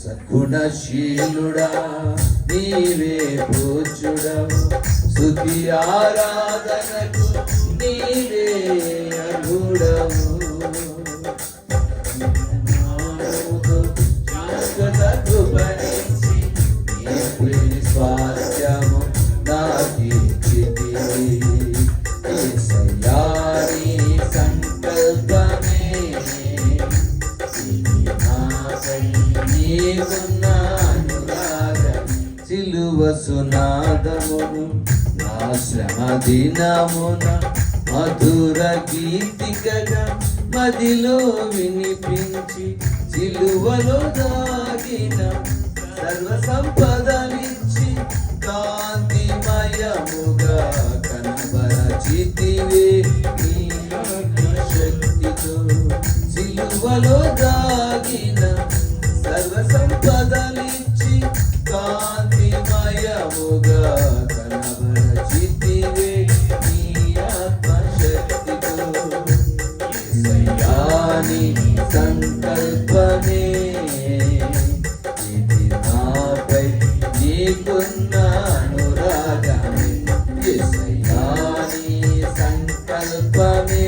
సద్గుణశీలుడా నీవే పూజుడవు స్థుతి ఆరాధనకు నీవే సిలువ సునాదమును నా శ్రమ దినమున మధుర గీతికగా మదిలో వినిపించి సిలువలో దాగిన సర్వ సంపదనిచ్చి కాంతిమయముగా కనబరచితివే నీ శక్తితో కృపలో దాగిన సర్వ సంపదలిచ్చి కాంతిమయముగా కనబరచితివే నీ ఆత్మశక్తితో. యేసయ్యాని సంకల్పమే ఇది నాపై నీకున్న అనురాగమే యేసయ్యాని సంకల్పమే.